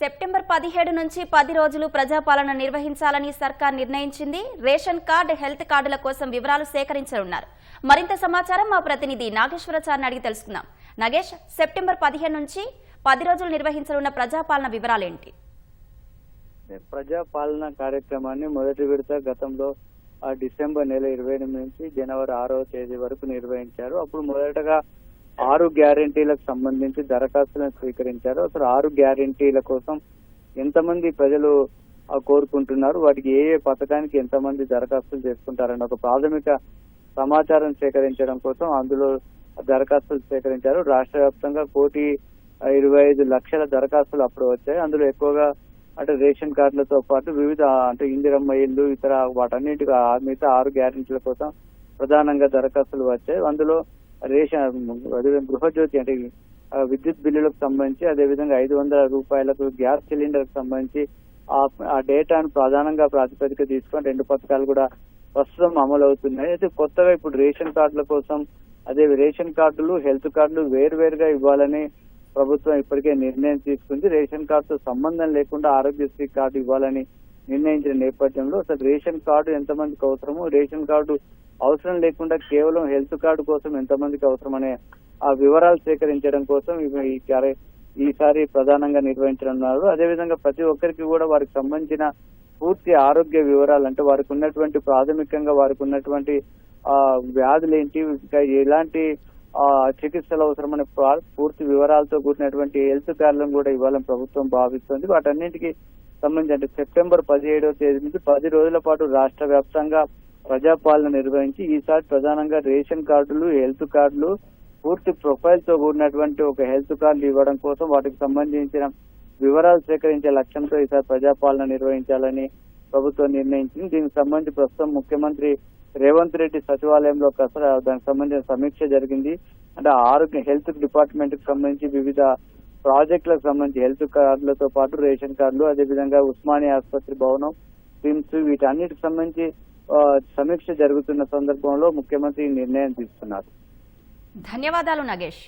September పదిహేడు నుంచి పది రోజులు ప్రజాపాలన నిర్వహించాలని సర్కార్ నిర్ణయించింది. రేషన్ కార్డు హెల్త్ కార్డుల కోసం వివరాలు సేకరించనున్నారు. మరింత సమాచారం మా ప్రతినిధి నాగేశ్వరాచార్ని అడిగి తెలుసుకుందాం. నాగేష్ సెప్టెంబర్ పదిహేను నుంచి పది రోజులు నిర్వహించనున్న ప్రజాపాలన వివరాలేంటి? ప్రజాపాలన కార్యక్రమాన్ని మొదటి విడత గతంలో ఆ డిసెంబర్ నెల ఇరవై ఎనిమిది నుంచి జనవరి ఆరో తేదీ వరకు నిర్వహించారు. అప్పుడు మొదటగా ఆరు గ్యారంటీలకు సంబంధించి దరఖాస్తులను స్వీకరించారు. అసలు ఆరు గ్యారంటీల కోసం ఎంతమంది ప్రజలు కోరుకుంటున్నారు? వాటికి ఏ ఏ పథకానికి ఎంతమంది దరఖాస్తులు చేసుకుంటారన్న ఒక ప్రాథమిక సమాచారం సేకరించడం కోసం అందులో దరఖాస్తులు సేకరించారు. రాష్ట్ర వ్యాప్తంగా కోటి ఇరవై ఐదు లక్షల దరఖాస్తులు అప్పుడు వచ్చాయి. అందులో ఎక్కువగా అంటే రేషన్ కార్డులతో పాటు వివిధ అంటే ఇందిరమ్మ ఇల్లు ఇతర వాటన్నిటి మిగతా ఆరు గ్యారెంటీల కోసం ప్రధానంగా దరఖాస్తులు వచ్చాయి. అందులో రేషన్ అదేవిధంగా గృహజ్యోతి అంటే విద్యుత్ బిల్లులకు సంబంధించి అదేవిధంగా ఐదు వందల రూపాయలకు గ్యాస్ సిలిండర్ సంబంధించి ఆ ఆ డేటాను ప్రధానంగా ప్రాతిపదిక తీసుకొని రెండు పథకాలు కూడా ప్రస్తుతం అమలు అవుతున్నాయి అయితే కొత్తగా ఇప్పుడు రేషన్ కార్డుల కోసం అదే రేషన్ కార్డులు హెల్త్ కార్డులు వేరువేరుగా ఇవ్వాలని ప్రభుత్వం ఇప్పటికే నిర్ణయం తీసుకుంది. రేషన్ కార్డుతో సంబంధం లేకుండా ఆరోగ్యశ్రీ కార్డు ఇవ్వాలని నిర్ణయించిన నేపథ్యంలో అసలు రేషన్ కార్డు ఎంతమందికి అవసరము? రేషన్ కార్డు అవసరం లేకుండా కేవలం హెల్త్ కార్డు కోసం ఎంతమందికి అవసరమనే ఆ వివరాలు సేకరించడం కోసం ఈ కార్య- ఈసారి ప్రధానంగా నిర్వహించనున్నారు. అదేవిధంగా ప్రతి ఒక్కరికి కూడా వారికి సంబంధించిన పూర్తి ఆరోగ్య వివరాలు అంటే వారికి ఉన్నటువంటి ప్రాథమికంగా వారికి ఉన్నటువంటి ఆ వ్యాధులు ఏంటి ఇంకా ఎలాంటి ఆ చికిత్సలు అవసరమనే పూర్తి వివరాలతో కూడినటువంటి హెల్త్ కార్డులను కూడా ఇవ్వాలని ప్రభుత్వం భావిస్తుంది. వాటన్నింటికి సంబంధించి అంటే సెప్టెంబర్ పదిహేడవ తేదీ నుంచి పది రోజుల పాటు రాష్ట్ర వ్యాప్తంగా ప్రజాపాలన నిర్వహించి ఈసారి ప్రధానంగా రేషన్ కార్డులు హెల్త్ కార్డులు పూర్తి ప్రొఫైల్తో కూడినటువంటి ఒక హెల్త్ కార్డులు ఇవ్వడం కోసం వాటికి సంబంధించిన వివరాలు సేకరించే లక్ష్యంతో ఈసారి ప్రజాపాలన నిర్వహించాలని ప్రభుత్వం నిర్ణయించింది. దీనికి సంబంధించి ప్రస్తుతం ముఖ్యమంత్రి రేవంత్ రెడ్డి సచివాలయంలో కసర దానికి సంబంధించిన సమీక్ష జరిగింది. అంటే ఆరోగ్య హెల్త్ డిపార్ట్మెంట్కి సంబంధించి వివిధ ప్రాజెక్టులకు సంబంధించి హెల్త్ కార్డులతో పాటు రేషన్ కార్డులు అదేవిధంగా ఉస్మానియా ఆసుపత్రి భవనం స్విమ్స్ వీటన్నిటికి సంబంధించి సమీక్ష జరుగుతున్న సందర్భంలో ముఖ్యమంత్రి ఈ నిర్ణయం తీసుకున్నారు. ధన్యవాదాలు నగేష్.